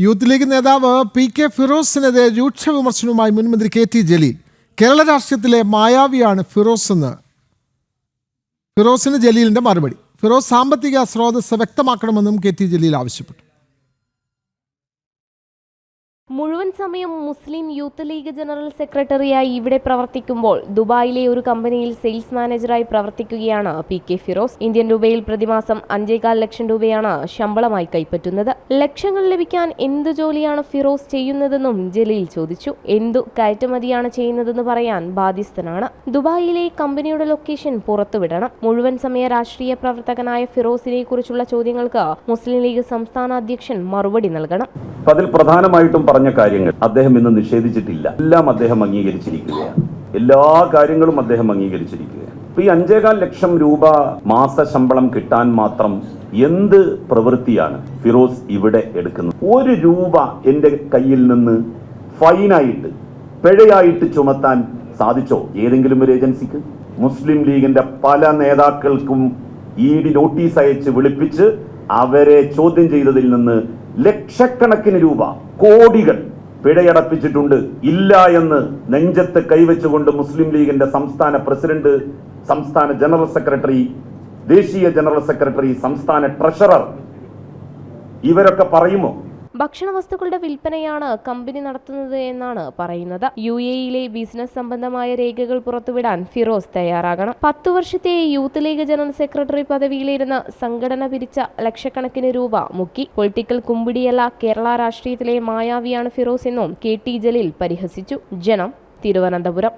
Youth league നേതാവ് P K ഫിറോസിനെതിരെ രൂക്ഷ വിമർശനവുമായി മുൻമന്ത്രി കെ ടി ജലീൽ. കേരള രാഷ്ട്രീയത്തിലെ മായാവിയാണ് ഫിറോസ് എന്ന്. ഫിറോസിന് ജലീലിന്റെ മറുപടി. ഫിറോസ് സാമ്പത്തിക സ്രോതസ് വ്യക്തമാക്കണമെന്നും കെ ടി ജലീൽ ആവശ്യപ്പെട്ടു. മുഴുവൻ സമയം മുസ്ലിം യൂത്ത് ലീഗ് ജനറൽ സെക്രട്ടറിയായി ഇവിടെ പ്രവർത്തിക്കുമ്പോൾ ദുബായിലെ ഒരു കമ്പനിയിൽ സെയിൽസ് മാനേജറായി പ്രവർത്തിക്കുകയാണ് പി കെ ഫിറോസ്. ഇന്ത്യൻ രൂപയിൽ പ്രതിമാസം അഞ്ചേകാൽ ലക്ഷം രൂപയാണ് ശമ്പളമായി കൈപ്പറ്റുന്നത്. ലക്ഷങ്ങൾ ലഭിക്കാൻ എന്ത് ജോലിയാണ് ഫിറോസ് ചെയ്യുന്നതെന്നും ജലീൽ ചോദിച്ചു. എന്തു കയറ്റുമതിയാണ് ചെയ്യുന്നതെന്ന് പറയാൻ ബാധ്യസ്ഥനാണ്. ദുബായിലെ കമ്പനിയുടെ ലൊക്കേഷൻ പുറത്തുവിടണം. മുഴുവൻ സമയ രാഷ്ട്രീയ പ്രവർത്തകനായ ഫിറോസിനെ കുറിച്ചുള്ള ചോദ്യങ്ങൾക്ക് മുസ്ലിം ലീഗ് സംസ്ഥാന അധ്യക്ഷൻ മറുപടി നൽകണം. അപ്പൊ അതിൽ പ്രധാനമായിട്ടും പറഞ്ഞ കാര്യങ്ങൾ അദ്ദേഹം ഇന്ന് നിഷേധിച്ചിട്ടില്ല. എല്ലാം അദ്ദേഹം അംഗീകരിച്ചിരിക്കുകയാണ്. എല്ലാ കാര്യങ്ങളും അദ്ദേഹം അംഗീകരിച്ചിരിക്കുകയാണ്. അപ്പൊ ഈ അഞ്ചേകാൽ ലക്ഷം രൂപ മാസ ശമ്പളം കിട്ടാൻ മാത്രം എന്ത് പ്രവൃത്തിയാണ് ഫിറോസ് ഇവിടെ എടുക്കുന്നത്? ഒരു രൂപ എന്റെ കയ്യിൽ നിന്ന് ഫൈനായിട്ട് പിഴയായിട്ട് ചുമത്താൻ സാധിച്ചോ ഏതെങ്കിലും ഒരു ഏജൻസിക്ക്? മുസ്ലിം ലീഗിന്റെ പല നേതാക്കൾക്കും ഇ ഡി നോട്ടീസ് അയച്ച് വിളിപ്പിച്ച് അവരെ ചോദ്യം ചെയ്തതിൽ നിന്ന് ലക്ഷക്കണക്കിന് രൂപ കോടികൾ പിഴയടപ്പിച്ചിട്ടുണ്ട്. ഇല്ല എന്ന് നെഞ്ചത്ത് കൈവച്ചുകൊണ്ട് മുസ്ലിം ലീഗിന്റെ സംസ്ഥാന പ്രസിഡന്റ് സംസ്ഥാന ജനറൽ സെക്രട്ടറി ദേശീയ ജനറൽ സെക്രട്ടറി സംസ്ഥാന ട്രഷറർ ഇവരൊക്കെ പറയുമോ? ഭക്ഷണ വസ്തുക്കളുടെ വിൽപ്പനയാണ് കമ്പനി നടത്തുന്നത് എന്നാണ് പറയുന്നത്. യു എയിലെ ബിസിനസ് സംബന്ധമായ രേഖകൾ പുറത്തുവിടാൻ ഫിറോസ് തയ്യാറാകണം. പത്തു വർഷത്തെ യൂത്ത് ലീഗ് ജനറൽ സെക്രട്ടറി പദവിയിലിരുന്ന് സംഘടന പിരിച്ച ലക്ഷക്കണക്കിന് രൂപ മുക്കി. പൊളിറ്റിക്കൽ കുമ്പിടിയല്ല കേരള രാഷ്ട്രീയത്തിലെ മായാവിയാണ് ഫിറോസ് എന്നും കെ ടി ജലീൽ പരിഹസിച്ചു. ജനം തിരുവനന്തപുരം.